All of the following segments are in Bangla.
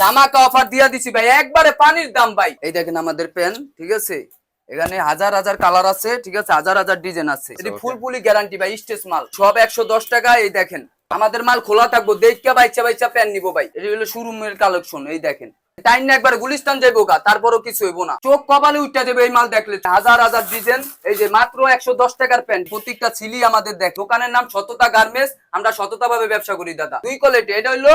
ধামাকা অফার দিয়া দিছি ভাই একবারে পানির দাম ভাই। এই দেখেন আমাদের পেন ঠিক আছে? এখানে হাজার হাজার কালার আছে ঠিক আছে? হাজার হাজার ডিজাইন আছে। এটি okay. ফুল ফুলি গ্যারান্টি ভাই স্টেজ মাল। সব একশো দশ টাকা এই দেখেন। আমাদের মাল খোলা থাকব দেখা বাইচা বাইচা প্যান নিবো ভাই। এটি হলো শোরুমের কালেকশন এই দেখেন। টাইম না একবার গুলিস্তান যাইবো গা তারপরও কিছু হইবো না। চোখ কপালে উঠতে দেবে এই মাল দেখলে। হাজার হাজার ডিজাইন এই যে মাত্র একশো দশ টাকার প্যান্ট প্রত্যেকটা ছিলি আমাদের দেখ দোকানের নাম সততা গার্মেন্টস আমরা সততা ভাবে ব্যবসা করি দাদা। দুই কোয়ালিটি এটা হইল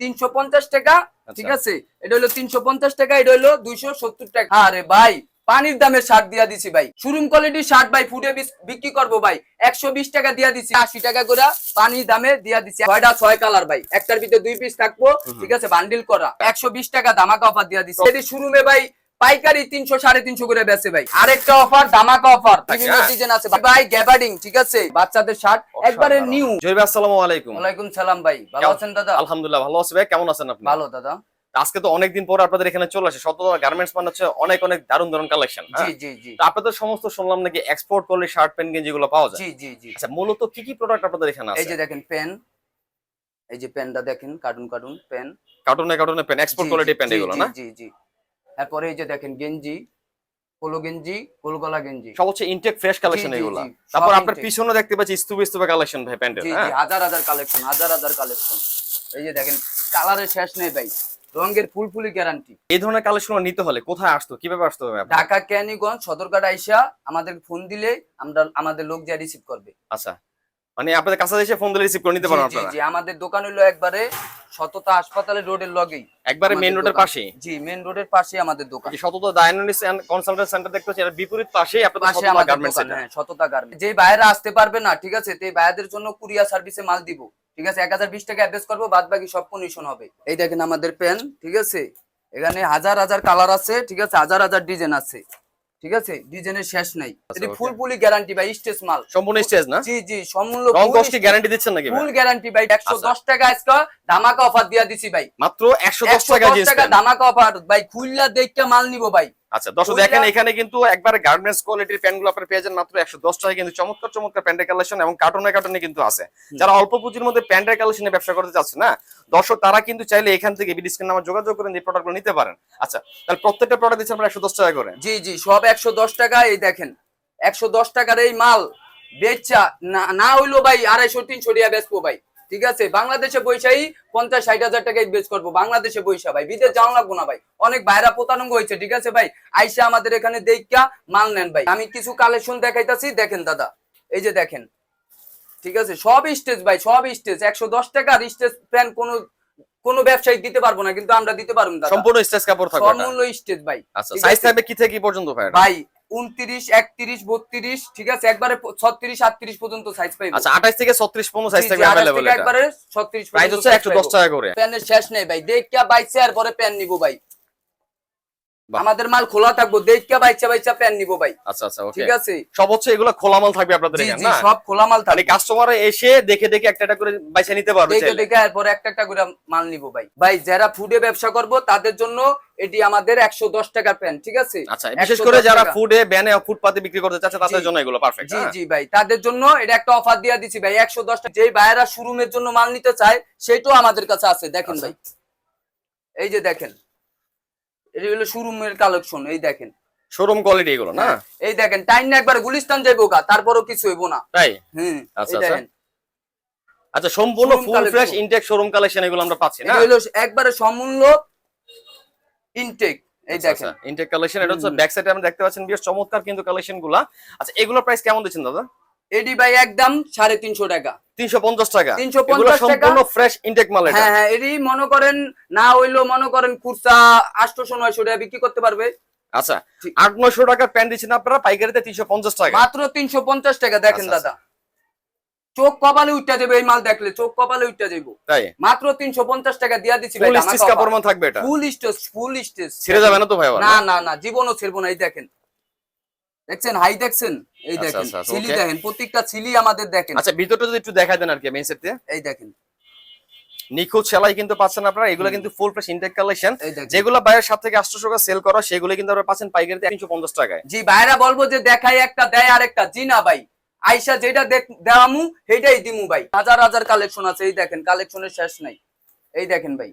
তিনশো পঞ্চাশ টাকা ঠিক আছে? এটা হলো তিনশো পঞ্চাশ টাকা এটা হলো দুইশো সত্তর টাকা। আরে ভাই পানির দামে শার্ট দিয়া দিছি ভাই। শোরুম কোয়ালিটির শার্ট ভাই ফুটে বিক্রি করব ভাই। একশো বিশ টাকা দিয়া দিছি আশি টাকা করে পানির দামে দিয়া দিছি। ছয়টা ছয় কালার ভাই একটার ভিতরে দুই পিস থাকব ঠিক আছে বান্ডিল করা। একশো বিশ টাকা দামাকা অফার দিয়া দিছি। এটি শোরুমে ভাই পাইকারি তিনশো সাড়ে তিনশো করে বেচে ভাই। আরেকটা অফার দামাকা অফার বিভিন্ন আচ্ছা। ডিজাইন আছে ভাই। গ্যাবার্ডিং ঠিক আছে? বাচ্চাদের শার্ট একবারে নিউ জয় ভাই আসসালামু আলাইকুম। ওয়ালাইকুম সালাম ভাই। ভালো আছেন দাদা? আলহামদুলিল্লাহ ভালো আছি ভাই। কেমন আছেন আপনি? ভালো দাদা। আজকে তো অনেকদিন পর আপনাদের এখানে চলে আসে। শত গার্মেন্টস মানে হচ্ছে অনেক অনেক দারুণ দারুণ কালেকশন জি জি জি। তো আপনাদের সমস্ত শুনলাম নাকি এক্সপোর্ট করলে শার্ট প্যান্ট গেঞ্জি গুলো পাওয়া যায়? জি জি জি। আচ্ছা মূলত কি কি প্রোডাক্ট আপনাদের এখানে এই যে দেখেন পেন এই যে পেনটা দেখেন কার্টুন কার্টুন পেন কার্টুনে কার্টুনে প্যান্ট এক্সপোর্ট কোয়ালিটি প্যান্ট এগুলো না? জি জি। তারপরে এই যে দেখেন গেঞ্জি পোলো গেঞ্জি গোলগলা গেঞ্জি। সব হচ্ছে ইনটেক ফ্রেশ কালেকশন এগুলো। তারপর আপনার। পিছনে দেখতে পাচ্ছি স্তূপে স্তূপে কালেকশন ভাই প্যান্টের হ্যাঁ? হাজার হাজার কালেকশন হাজার হাজার কালেকশন এই যে দেখেন কালারের শেষ নেই ভাই। রঙের ফুলফুলি গ্যারান্টি এই ধরনের কালেকশন নিতে হলে কোথায় আসতো? কীভাবে আসতে হবে? ঢাকা ক্যানিগঞ্জ সদরঘাট আইসা আমাদের ফোন দিলে আমরা আমাদের লোক যা রিসিভ করবে। আচ্ছা। মানে আপনাদের কাছে এসে ফোন দিলে রিসিভ করে নিতে জি আপনারা? জি আমাদের দোকান হলো একবারে সততা হাসপাতালের রোডের লগেই। একবারে মেইন রোডের পাশে জি মেন রোডের পাশে আমাদের দোকান। যে শতত ডায়াগনোসিস এন্ড কনসালটেন্ট সেন্টার দেখতে পাচ্ছি এর বিপরীত পাশেই আপনাদের শততা গার্মেন্টস হ্যাঁ সততা গার্মেন্টস যে বাইরে আসতে পারবে না ঠিক আছে এই বাইরের জন্য কুরিয়ার সার্ভিসে মাল দিব। ঠিক আছে এক হাজার বিশ টাকা অ্যাড্রেস করব বাদ বাকি সব কমিশন হবে। এই দেখেন আমাদের পেন ঠিক আছে? এখানে হাজার হাজার কালার আছে ঠিক আছে হাজার হাজার ডিজাইন আছে। ঠিক আছে? ডিজাইনের শেষ নাই। এটি ফুলফুলি গ্যারান্টি ভাই স্টেজ মাল। সম্পূর্ণ স্টেজ না? জি জি সম্পূর্ণ রং গ্যারান্টি দিচ্ছেন নাকি ফুল গ্যারান্টি ভাই একশো আচ্ছা। দশ টাকা আজকে ধামাকা অফার দিয়া দিছি ভাই। মাত্র 110 একশো টাকা টাকা ধামাকা অফার ভাই খুললা দেখতে মাল নিবো ভাই। আচ্ছা দর্শক দেখেন এখানে কিন্তু একবারে গার্মেন্টস কোয়ালিটির প্যান্টগুলো আপনারা পেয়ে যান মাত্র 110 টাকা কিন্তু চমৎকার চমৎকার প্যান্টের কালেকশন এবং কার্টুনে কার্টুনে কিন্তু আছে। যারা অল্প পুঁজির মধ্যে প্যান্টের কালেকশনে ব্যবসা করতে চাচ্ছে না? দর্শক তারা কিন্তু চাইলে এখান থেকে বিডি স্ক্রিন নাম্বার যোগাযোগ করে এই প্রোডাক্টগুলো নিতে পারেন। আচ্ছা তাহলে প্রত্যেকটা প্রোডাক্ট দিচ্ছেন আমরা 110 টাকা করে। জি জি সব একশো দশ টাকা এই দেখেন একশো দশ টাকার এই মাল বেচা না না হইল ভাই আড়াইশো তিনশো টাকা বেচবো ভাই। ঠিক আছে? বাংলাদেশে বৈশাই পঞ্চাশ ষাট হাজার টাকায় বেচ করব। বাংলাদেশে বৈশা ভাই বিদেশ যাওয়া লাগবো না ভাই। অনেক বাইরা প্রতারঙ্গ হয়েছে ঠিক আছে ভাই? আইসা আমাদের এখানে দেখা মাল নেন ভাই। আমি কিছু কালেকশন দেখাইতাছি দেখেন দাদা। এই যে দেখেন। ঠিক আছে? সব স্টেজ ভাই সব স্টেজ। একশো দশ টাকার স্টেজ প্যান্ট কোনো কোনো ব্যবসায়ী দিতে পারব না কিন্তু আমরা দিতে পারব সম্পূর্ণ স্টেজ কাপড় থাকবে এটা। স্টেজ ভাই। আচ্ছা সাইজ থাকবে কি থেকে কি পর্যন্ত ভাই? ভাই উনত্রিশ একত্রিশ বত্রিশ ঠিক আছে? একবারে ছত্রিশ আটত্রিশ পর্যন্ত সাইজ পাই আচ্ছা আঠাশ থেকে ছত্রিশ পর্যন্ত সাইজ থেকে একবারে ছত্রিশ একশো দশ টাকা করে। প্যানের শেষ নেই ভাই। দেখ বাইছে আর পরে প্যান নিবো ভাই। আমাদের মাল খোলা থাকব দেখা বাইচা বাইচা প্যান নিবো ভাই। আচ্ছা আচ্ছা ঠিক আছে? সব হচ্ছে এগুলো খোলা মাল থাকবে আপনাদের এখানে না? সব খোলা মাল মানে থাকবে। কাস্টমার এসে দেখে দেখে একটা একটা করে বাইসা নিতে পারবে দেখে এরপরে একটা একটা করে মাল নিবো ভাই। ভাই যারা ফুডে ব্যবসা করব তাদের জন্য এটি আমাদের একশো দশ টাকার প্যান ঠিক আছে? আচ্ছা বিশেষ করে যারা টাকা। ফুডে ব্যানে ফুটপাতে বিক্রি করতে চাচ্ছে তাদের জন্য এগুলো পারফেক্ট জি জি ভাই তাদের জন্য এটা একটা অফার দিয়া দিছি ভাই একশো দশটা যেই ভাইয়েরা শোরুমের জন্য মাল নিতে চায় সেটাও আমাদের কাছে আছে দেখেন আচ্ছা। ভাই। এই যে দেখেন এই হলো শোরুমের কালেকশন এই দেখেন। শোরুম কোয়ালিটি এগুলো না? হ্যাঁ, এই দেখেন টাইম না একবার গুলিস্তান যাইবো গা তারপরও কিছু হইবো না। তাই? হুম আচ্ছা, আচ্ছা। দেখেন। আচ্ছা সম্পূর্ণ full. Fresh intake showroom collection এগুলো আমরা পাচ্ছি না? এটা হলো একবারে সমূল্য ইনটেক এই দেখেন। ইনটেক কালেকশন এটা হচ্ছে ব্যাক সাইডে আমরা দেখতে পাচ্ছেন বেশ চমৎকার কিন্তু কালেকশনগুলা। আচ্ছা এগুলোর প্রাইস কেমন দিচ্ছেন দাদা? এডি ভাই একদম সাড়ে তিনশো টাকা। 350 টাকা। 350 এগুলো টাকা। সম্পূর্ণ ফ্রেশ ইনটেক মাল হ্যাঁ হ্যাঁ মনে করেন না মনে করেন নয়শো টাকা বিক্রি করতে পারবে। আচ্ছা ঠিক। 800 টাকার প্যান্ট দিচ্ছেন আপনারা পাইকারিতে 350 টাকা। মাত্র তিনশো পঞ্চাশ টাকা দেখেন আচ্ছা, দাদা। চোখ কপালে উঠতে যাবে এই মাল দেখলে চোখ কপালে যাব তাই? মাত্র তিনশো পঞ্চাশ টাকা দিয়া দিচ্ছি ফুল কাপড় থাকবে এটা। ফুল স্টেজ ফুল স্টেজ ছিঁড়ে যাবে না তো ভাই না? না না জীবনও ছেড়বো না এই দেখেন। দেখছেন? হাই দেখছেন? এই আচ্ছা, দেখেন আচ্ছা, আচ্ছা, ছিলি দেখেন প্রত্যেকটা ছিলি আমাদের দেখেন। আচ্ছা ভিতরটা যদি একটু দেখাই দেন আর কি মেইন সেট এই দেখেন। নিখুঁত সেলাই কিন্তু পাচ্ছেন আপনারা এগুলো কিন্তু ফুল ফ্রেশ ইনটেক কালেকশন যেগুলো বাইরের সাত থেকে আটশো টাকা সেল করা সেগুলো কিন্তু আপনারা পাচ্ছেন পাইকারিতে তিনশো পঞ্চাশ টাকায়। জি ভাইরা বলব যে দেখাই একটা দেয় আর একটা জি না ভাই। আইসা যেটা দেখ দেওয়ামু সেটাই দিমু ভাই। হাজার হাজার কালেকশন আছে এই দেখেন কালেকশনের শেষ নাই। এই দেখেন ভাই।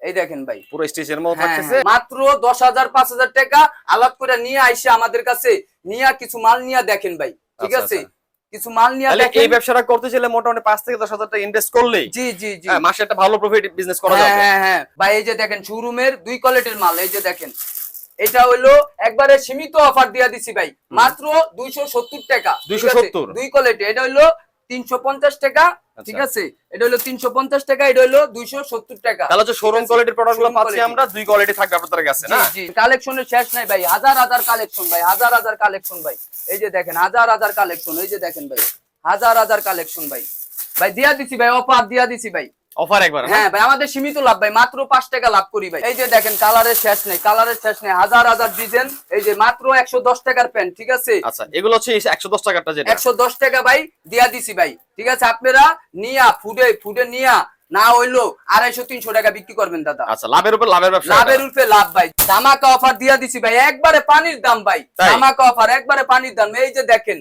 এই দেখেন ভাই। পুরো স্টেজের মতো হ্যাঁ, থাকতেছে। হ্যাঁ। মাত্র দশ হাজার পাঁচ হাজার টাকা আলাপ করে নিয়ে আইসে আমাদের কাছে। নিয়ে কিছু মাল নিয়ে দেখেন ভাই ঠিক আচ্ছা, আছে? আচ্ছা। কিছু মাল নিয়ে এই ব্যবসাটা করতে চাইলে মোটামুটি পাঁচ থেকে দশ হাজার টাকা ইনভেস্ট করলেই। জি জি জি। হ্যাঁ, মাসে একটা ভালো প্রফিট বিজনেস করা যাবে। হ্যাঁ হ্যাঁ। ভাই এই যে দেখেন শোরুমের দুই কোয়ালিটির মাল এই যে দেখেন। এটা হলো একবারে সীমিত অফার দিয়া দিছি ভাই। মাত্র দুইশো সত্তর টাকা আছে? 270 দুই কোয়ালিটি এটা হলো তিনশো পঞ্চাশ টাকা ঠিক আচ্ছা। আছে এটা হলো তিনশো পঞ্চাশ টাকা এটা হলো দুইশো সত্তর টাকা। তাহলে হচ্ছে শোরুম কোয়ালিটির প্রোডাক্টগুলো Showroom পাচ্ছি আমরা দুই কোয়ালিটি থাকবে আপনাদের কাছে না? কালেকশনের শেষ নাই ভাই হাজার হাজার কালেকশন ভাই হাজার হাজার কালেকশন ভাই। এই যে দেখেন হাজার হাজার কালেকশন এই যে দেখেন ভাই হাজার হাজার কালেকশন ভাই। ভাই দিয়া দিছি ভাই অফার দিয়া দিছি ভাই। অফার একবার হ্যাঁ? ভাই আমাদের সীমিত লাভ ভাই মাত্র পাঁচ টাকা লাভ করি ভাই। এই যে দেখেন কালারের শেষ নেই কালারের শেষ নেই হাজার হাজার ডিজাইন এই যে মাত্র একশো দশ টাকার প্যান্ট ঠিক আছে? আচ্ছা এগুলো হচ্ছে একশো দশ টাকাটা যেটা। একশো দশ টাকা ভাই দিয়া দিছি ভাই ঠিক আছে? আপনারা নিয়া ফুডে ফুডে নিয়া না হইল আড়াইশো তিনশো টাকা বিক্রি করবেন দাদা। আচ্ছা লাভের উপর লাভের ব্যবসা লাভের উল্পে লাভ ভাই। ধামাকা অফার দিয়া দিছি ভাই একবারে পানির দাম ভাই? ধামাকা অফার একবারে পানির দাম। এই যে দেখেন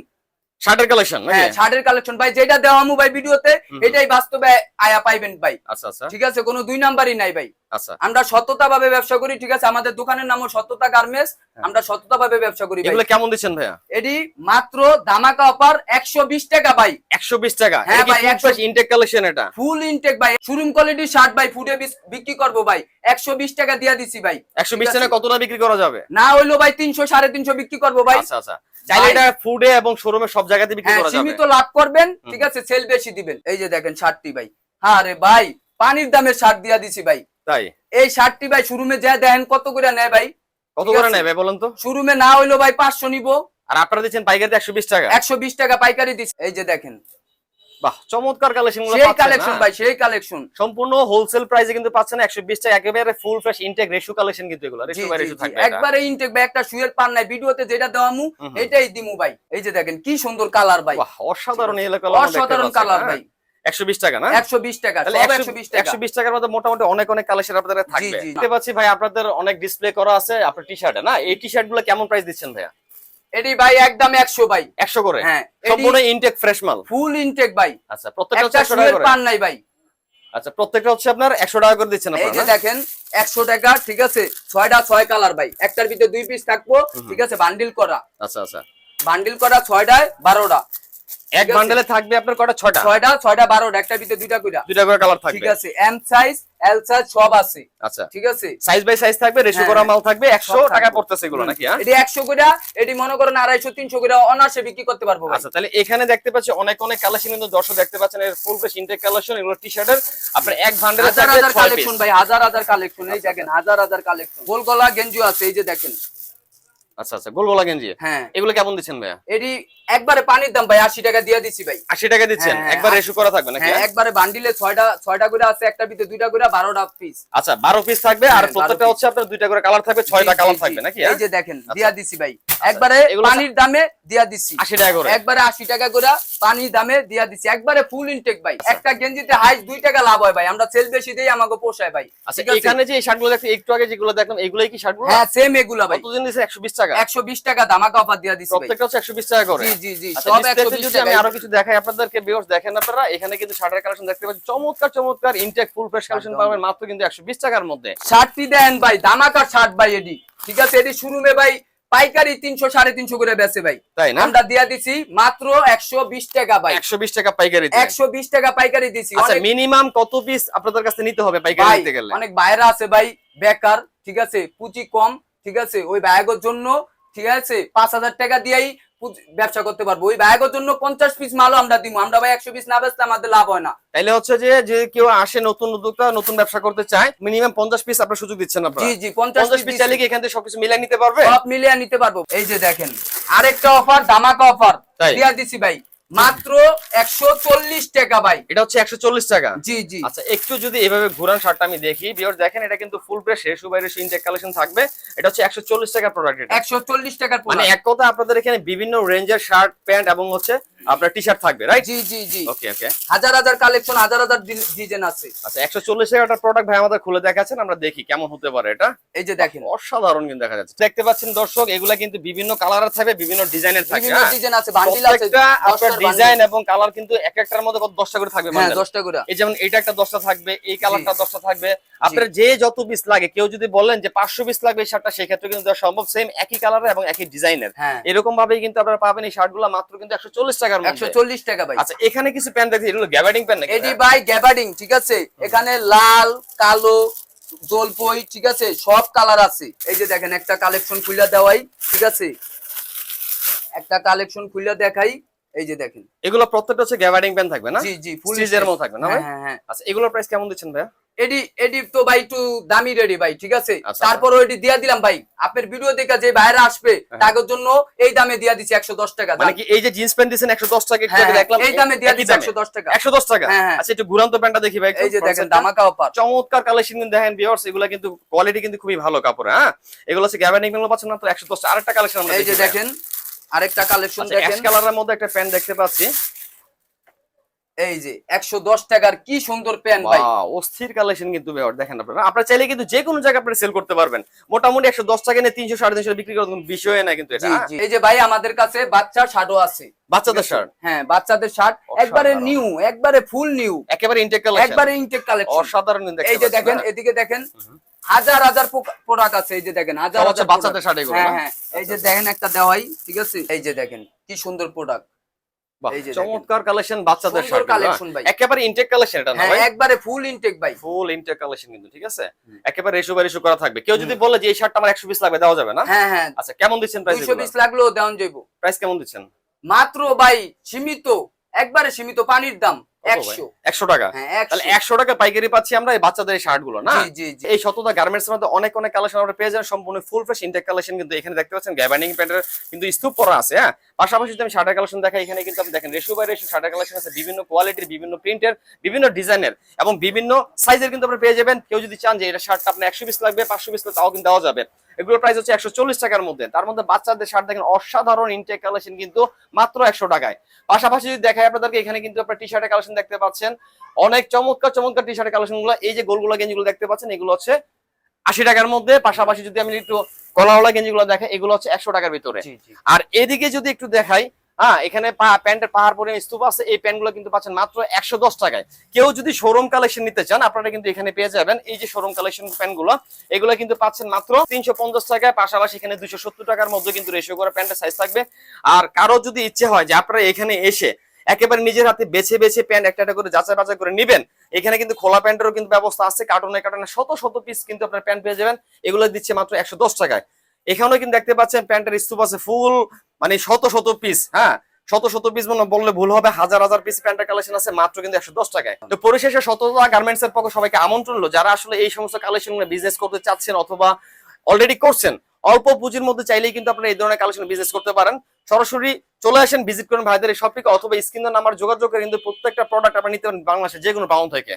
শার্টের কালেকশন হ্যাঁ শার্টের কালেকশন ভাই যেটা দেওয়া আমু ভাই ভিডিওতে এটাই বাস্তবে আয়া পাইবেন ভাই। আচ্ছা আচ্ছা। ঠিক আছে কোনো দুই নাম্বারই নাই ভাই। আচ্ছা। আমরা সততা ভাবে ব্যবসা করি ঠিক আছে? আমাদের দোকানের নামও সততা গার্মেন্টস। হ্যাঁ। আমরা সততা ভাবে ব্যবসা করি এগুলো কেমন দিচ্ছেন ভাইয়া? এটি মাত্র ধামাকা অফার একশো বিশ টাকা ভাই। একশো বিশ টাকা? হ্যাঁ ভাই, 100 ইনটেক কালেকশন এটা? ফুল ইনটেক ভাই। শোরুম কোয়ালিটির শার্ট ভাই ফুডে বিক্রি করব ভাই। একশো বিশ টাকা দিয়া দিছি ভাই। একশো বিশ ঠিক আছে। টাকা কত না বিক্রি করা যাবে? না হইল ভাই তিনশো সাড়ে তিনশো বিক্রি করব ভাই। আচ্ছা আচ্ছা। চাইলে এটা ফুডে এবং শোরুমে সব জায়গাতে বিক্রি হ্যাঁ করা যাবে। সীমিত লাভ করবেন ঠিক আছে সেল বেশি দিবেন। এই যে দেখেন শার্টটি ভাই। হ্যাঁ রে ভাই পানির দামে শার্ট দিয়া দিছি ভাই। তাই? এই শার্টটি ভাই শোরুমে যা দেখেন কত করে নেয় ভাই? কত করে নেয় ভাই বলেন তো? শোরুমে না হইল ভাই 500 নিব। আর আপনারা দিচ্ছেন একশো বিশ টাকা? একশো বিশ টাকা পাইকারি দিছি এই যে দেখেন বাহ চমৎকার কালেকশন সেই কালেকশন ভাই সেই কালেকশন সম্পূর্ণ হোলসেল প্রাইসে কিন্তু পাচ্ছেন টাকা একেবারে full fresh intake ratio collection কিন্তু এগুলো রেশু বাই রেশু থাকবে একবারে ইনটেক ভাই একটা শুয়ের পান নাই ভিডিওতে যেটা দেওয়ামু হুম হুম। এটাই দিমু ভাই। এই যে দেখেন কি সুন্দর কালার ভাই। বাহ অসাধারণ এলাকা অসাধারণ কালার ভাই। একশো বিশ টাকা না? একশো বিশ টাকা তাহলে সব একশো একশো বিশ টাকা। একশো বিশ টাকার মধ্যে মোটামুটি অনেক অনেক কালেকশন আপনাদের থাকবে। দেখতে পাচ্ছি ভাই আপনাদের অনেক ডিসপ্লে করা আছে আপনার টি শার্টে না? এই টি শার্টগুলো কেমন প্রাইস দিচ্ছেন ভাইয়া? এটি ভাই একদম একশো ভাই। একশো করে? হ্যাঁ সম্পূর্ণ ইনটেক ফ্রেশ মাল? ফুল ইনটেক ভাই। আচ্ছা প্রত্যেকটা হচ্ছে একটা একশো টাকা শুয়ের করে? পান নাই ভাই। আচ্ছা প্রত্যেকটা হচ্ছে আপনার একশো টাকা করে দিচ্ছেন এই যে? দেখেন একশো টাকা ঠিক আছে? ছয়টা ছয় কালার ভাই। একটার ভিতরে দুই পিস থাকব ঠিক আছে? বান্ডিল করা। আচ্ছা আচ্ছা। বান্ডিল করা ছয়টায় বারোটা। এক ঠিক বান্ডেলে থাকবে আপনার কটা? ছটা ছয়টা ছয়টা বারোটা একটা ভিতরে দুইটা কইরা দুইটা করে কালার ঠিক থাকবে আছে। এম সাইজ এল সাইজ সব আছে। আচ্ছা। ঠিক আছে? সাইজ বাই সাইজ থাকবে রেশিও হ্যাঁ, করা মাল থাকবে একশো সব টাকা পড়তেছে এগুলো নাকি হ্যাঁ? এটি মনে করেন বিক্রি করতে পারব আচ্ছা তাহলে এখানে দেখতে পাচ্ছি অনেক অনেক কালেকশন কিন্তু দর্শক দেখতে পাচ্ছেন এর ফুল ফ্রেশ ইনটেক কালেকশন এগুলো টি শার্টের আপনার এক বান্ডেলে হাজার থাকবে হাজার কালেকশন ভাই হাজার হাজার কালেকশন এই দেখেন হাজার হাজার কালেকশন গোল গলা গেঞ্জি আছে এই যে দেখেন। আচ্ছা আচ্ছা গোলগোলা গেঞ্জি। হ্যাঁ। এগুলো কেমন দিচ্ছেন ভাইয়া? এটি একবারে পানির দাম ভাই আশি টাকা দিয়ে দিচ্ছি ভাই। আশি টাকা দিচ্ছেন? হ্যাঁ, একবার হ্যাঁ, রেশু করা থাকবে নাকি? হ্যাঁ একবারে বান্ডিলে ছয়টা ছয়টা করে আছে একটা ভিতরে দুইটা করে বারোটা পিস আচ্ছা বারো পিস থাকবে আর হ্যাঁ, 12 প্রত্যেকটা হচ্ছে আপনার দুইটা করে কালার থাকবে ছয়টা কালার থাকবে নাকি হ্যাঁ? এই যে দেখেন আচ্ছা। দিয়া দিছি ভাই। একবারে পানির দামে দিয়া দিছি। আশি টাকা করে। একবারে আশি টাকা করে পানির দামে দিয়া দিছি। একবারে ফুল ইনটেক ভাই। আচ্ছা। একটা গেঞ্জিতে হাইস দুই টাকা লাভ হয় ভাই। আমরা সেল বেশি দেই আমাকে পোষায় ভাই। আচ্ছা এখানে যে এই শার্টগুলো দেখছি একটু আগে যেগুলো দেখলাম এগুলোই কি শার্টগুলো? হ্যাঁ সেম এগুলা ভাই। কতদিন দিচ্ছে একশো বিশ টাকা? একশো বিশ টাকা ধামাকা অফার দিয়া দিছি প্রত্যেকটা হচ্ছে একশো বিশ টাকা করে। জি জি জি। সব display একশো তে বিশ যদি আমি আরও কিছু দেখাই আপনাদেরকে ভিউয়ার্স দেখেন আপনারা এখানে কিন্তু শার্টের কালেকশন দেখতে পাচ্ছেন। চমৎকার চমৎকার ইনটেক ফুল ফ্রেশ কালেকশন পাবেন মাত্র কিন্তু একশো বিশ টাকার মধ্যে। শার্টটি দেন ভাই ধামাকা শার্ট ভাই এডি ঠিক আছে এডি শুরুমে ভাই পাইকারি তিনশো সাড়ে তিনশো করে বেচে ভাই। তাই না? আমরা দিয়া দিছি মাত্র একশো বিশ টাকা ভাই। একশো বিশ টাকা পাইকারি একশো বিশ টাকা পাইকারি দিছি। আচ্ছা মিনিমাম কত পিস আপনাদের কাছে নিতে হবে পাইকারি নিতে গেলে? অনেক বাইরা আছে ভাই বেকার ঠিক আছে পুঁজি কম ঠিক আছে ওই ব্যাগের জন্য ঠিক আছে? পাঁচ হাজার টাকা দিয়েই ব্যবসা করতে পারব। ওই ব্যাগের জন্য পঞ্চাশ পিস মালও আমরা দিব। আমরা ভাই একশো পিস না বেচলে আমাদের লাভ হয় না। তাইলে হচ্ছে যে যে কেউ আসে নতুন উদ্যোক্তা নতুন ব্যবসা করতে চায় মিনিমাম পঞ্চাশ পিস আপনার সুযোগ দিচ্ছেন আপনারা। জি জি পঞ্চাশ পিস চাইলে কি এখান থেকে সবকিছু মিলিয়ে নিতে পারবে? সব মিলিয়ে নিতে পারব। এই যে দেখেন আরেকটা অফার দামাকা অফার দিয়া দিছি ভাই। মাত্র একশো চল্লিশ টাকা ভাই। এটা হচ্ছে একশো চল্লিশ টাকা? জি জি। আচ্ছা একটু যদি এভাবে ঘুরান শার্টটা আমি দেখি। বিয়র দেখেন এটা কিন্তু full fresh ratio by ratio intake collection থাকবে। এটা হচ্ছে একশো চল্লিশ টাকা প্রোডাক্ট এটা। একশো চল্লিশ টাকার মানে এক কথা আপনাদের এখানে বিভিন্ন রেঞ্জের শার্ট প্যান্ট এবং হচ্ছে আপনার টি শার্ট থাকবে রাইট জি জি জি। ওকে ওকে হাজার হাজার কালেকশন হাজার হাজার ডিজাইন আছে। আচ্ছা একশো চল্লিশ টাকার প্রোডাক্ট ভাই আমাদের খুলে দেখাচ্ছেন আমরা দেখি কেমন হতে পারে এটা। এই যে দেখেন। অসাধারণ কিন্তু দেখা যাচ্ছে। দেখতে পাচ্ছেন দর্শক এগুলা কিন্তু বিভিন্ন কালারের থাকবে বিভিন্ন ডিজাইনের থাকবে বিভিন্ন হ্যাঁ? ডিজাইন আছে বান্ডিল আছে আপনার ডিজাইন এবং কালার কিন্তু এক একটার মধ্যে কত দশটা করে থাকবে bundle। হ্যাঁ bundle। দশটা করে। এই যেমন এটা একটা দশটা থাকবে এই কালারটা দশটা থাকবে। আপনার যে যত পিস লাগে কেউ যদি বলেন যে পাঁচশো পিস লাগবে এই শার্টটা সেক্ষেত্রে কিন্তু সম্ভব। সেম একই কালারের এবং একই ডিজাইনের হ্যাঁ। এরকম ভাবেই কিন্তু আপনারা পাবেন এই শার্ট মাত্র কিন্তু একশো চল্লিশ টাকার একশো মধ্যে চল্লিশ টাকা ভাই। আচ্ছা এখানে কিছু প্যান্ট দেখছি এগুলো গ্যাবার্ডিং প্যান্ট নাকি? এডি ভাই গ্যাবার্ডিং ঠিক আছে? এখানে লাল কালো জলপই ঠিক আছে? সব কালার আছে। এই যে দেখেন একটা কালেকশন খুলে দেওয়াই ঠিক আছে? একটা কালেকশন খুলে দেখাই এই যে দেখেন। এগুলো প্রত্যেকটা হচ্ছে গ্যাবার্ডিং প্যান্ট থাকবে না? জি জি ফুল সিজের মতো থাকবে না ভাই? হ্যাঁ হ্যাঁ আচ্ছা এগুলোর প্রাইস কেমন দিচ্ছেন ভাইয়া? এডি এডি তো ভাই একটু দামি রেডি ভাই ঠিক আছে? আচ্ছা। তারপর ওইটি দিয়া দিলাম ভাই। আপনার ভিডিও দেখে যে বাইরে আসবে হ্যাঁ। তাদের জন্য এই দামে দিয়া দিছি একশো দশ টাকা মানে কি এই যে জিন্স প্যান্ট দিচ্ছেন একশো দশ টাকা একটু হ্যাঁ, আগে দেখলাম এই দামে দিয়া একই একশো দশ টাকা। একশো দশ টাকা? হ্যাঁ। আচ্ছা একটু ঘুরান্ত প্যান্টটা দেখি ভাই এই যে দেখেন দামাকা অফার চমৎকার কালেকশন কিন্তু দেখেন ভিউয়ার্স এগুলো কিন্তু কোয়ালিটি কিন্তু খুবই ভালো কাপড় হ্যাঁ? এগুলো হচ্ছে পাচ্ছেন মাত্র একশো দশ আরেকটা কালেকশন আমরা এই যে দেখেন আরেকটা কালেকশন আচ্ছা, দেখেন। কালারের মধ্যে একটা প্যান্ট দেখতে পাচ্ছি। এই যে একশো দশ টাকার কি সুন্দর প্যান্ট ভাই। অস্থির কালেকশন কিন্তু দেখেন আপনারা। আপনারা চাইলে কিন্তু যে কোনো জায়গায় আপনারা সেল করতে পারবেন। মোটামুটি একশো দশ টাকা নিয়ে তিনশো সাড়ে তিনশো বিক্রি করার বিষয় না কিন্তু হ্যাঁ? এই যে ভাই আমাদের কাছে বাচ্চার শার্টও আছে। বাচ্চাদের শার্ট? হ্যাঁ বাচ্চাদের শার্ট। একবারে নিউ একবারে ফুল নিউ। একেবারে ইনটেক কালেকশন একবারে ইনটেক কালেকশন অসাধারণ এই যে দেখেন এদিকে দেখেন হাজার হাজার প্রোডাক্ট আছে। এই যে দেখেন হাজার হাজার বাচ্চাদের শার্ট এগুলো হ্যাঁ হ্যাঁ। এই যে দেখেন একটা দেওয়াই ঠিক আছে? এই যে দেখেন কি সুন্দর প্রোডাক্ট। চমৎকার কালেকশন বাচ্চাদের শার্ট collection ভাই। একেবারে ইনটেক কালেকশন এটা না হ্যাঁ ভাই? একবারে ফুল ইনটেক ভাই। ফুল ইনটেক কালেকশন কিন্তু ঠিক আছে? একেবারে রেশো বা রেশো করা থাকবে। কেউ যদি বলে যে এই শার্টটা আমার একশো পিস লাগবে দেওয়া যাবে না? হ্যাঁ হ্যাঁ। আচ্ছা কেমন দিচ্ছেন প্রাইস দুইশো বিশ লাগলেও দেওয়ান যাইবো। প্রাইস কেমন দিচ্ছেন? মাত্র ভাই সীমিত একবারে সীমিত পানির দাম। একশো। একশো টাকা। হ্যাঁ তাহলে একশো। টাকা পাইকারি পাচ্ছি আমরা এই বাচ্চাদের এই শার্টগুলো না? জি জি জি। এই শততা গার্মেন্টস এর মধ্যে অনেক অনেক কালেকশন আমরা পেয়ে যান সম্পূর্ণ ফুল ফ্রেশ ইনটেক কালেকশন কিন্তু এখানে দেখতে পাচ্ছেন। প্যান্টের কিন্তু স্তূপ পরা আছে হ্যাঁ? পাশাপাশি যদি আমি শার্টের কালেকশন দেখাই এখানে কিন্তু আপনি দেখেন রেশু বাই রেশু শার্টের কালেকশন আছে। বিভিন্ন কোয়ালিটির বিভিন্ন প্রিন্টের বিভিন্ন ডিজাইনের এবং বিভিন্ন সাইজের কিন্তু আপনি পেয়ে যাবেন। কেউ যদি চান যে এটা শার্টটা আপনার একশো পিস লাগবে পাঁচশো পিস তাও কিন্তু দেওয়া যাবে। এগুলোর প্রাইস হচ্ছে একশো চল্লিশ টাকার মধ্যে। তার মধ্যে বাচ্চাদের শার্ট দেখেন অসাধারণ ইনটেক কালেকশন কিন্তু মাত্র একশো টাকায়। পাশাপাশি যদি দেখাই আপনাদেরকে এখানে কিন্তু আপনার টি শার্টের কালেকশন দেখতে পাচ্ছেন। অনেক চমৎকার চমৎকার টি শার্টের কালেকশনগুলো এই যে গোলগুলো গেঞ্জিগুলো দেখতে পাচ্ছেন এগুলো হচ্ছে আশি টাকার মধ্যে। পাশাপাশি যদি আমি একটু কলাওয়ালা গেঞ্জিগুলো দেখাই এগুলো হচ্ছে একশো টাকার ভিতরে। আর এদিকে যদি একটু দেখাই হ্যাঁ এখানে প্যান্টের পাহাড় পরিমাণ স্তূপ আছে, এই প্যান্টগুলো কিন্তু পাচ্ছেন মাত্র একশো দশ টাকায়। কেউ যদি শোরুম কালেকশন নিতে চান, আপনারা কিন্তু এখানে পেয়ে যাবেন এই যে শোরুম কালেকশন প্যান্টগুলো। এগুলো কিন্তু পাচ্ছেন মাত্র তিনশো পঞ্চাশ টাকায়, পাশাপাশি এখানে দুশো সত্তর টাকার মধ্যে কিন্তু রেশিও করে প্যান্টের সাইজ থাকবে। আর কারও যদি ইচ্ছে হয় যে আপনারা এখানে এসে একেবারে নিজের হাতে বেছে বেছে প্যান্ট একটা একটা করে যাচাই বাছাই করে নিবেন, এখানে কিন্তু খোলা প্যান্টেরও কিন্তু ব্যবস্থা আছে কার্টুনে কার্টুনে শত শত পিস কিন্তু আপনার প্যান্ট পেয়ে যাবেন। এগুলো দিচ্ছে মাত্র একশো দশ টাকায়। এখানেও কিন্তু দেখতে পাচ্ছেন প্যান্টের স্তূপ আছে ফুল মানে শত শত পিস হ্যাঁ? শত শত পিস মানে বললে ভুল হবে, হাজার হাজার পিস প্যান্টের কালেকশন আছে, মাত্র কিন্তু একশো দশ টাকায়। তো পরিশেষে শততা গার্মেন্টস এর পক্ষে সবাইকে আমন্ত্রণ যারা আসলে এই সমস্ত কালেকশন বিজনেস করতে চাচ্ছেন অথবা অলরেডি করছেন, অল্প পুঁজির মধ্যে চাইলেই কিন্তু আপনারা এই ধরনের কালেকশন বিজনেস করতে পারেন। সরাসরি চলে আসেন ভিজিট করেন ভাইদের এই শপিকে অথবা স্ক্রিন নাম্বার যোগাযোগ করে কিন্তু প্রত্যেকটা প্রোডাক্ট আপনারা নিতে পারেন বাংলাদেশের যে কোনো বাউন্ড থেকে।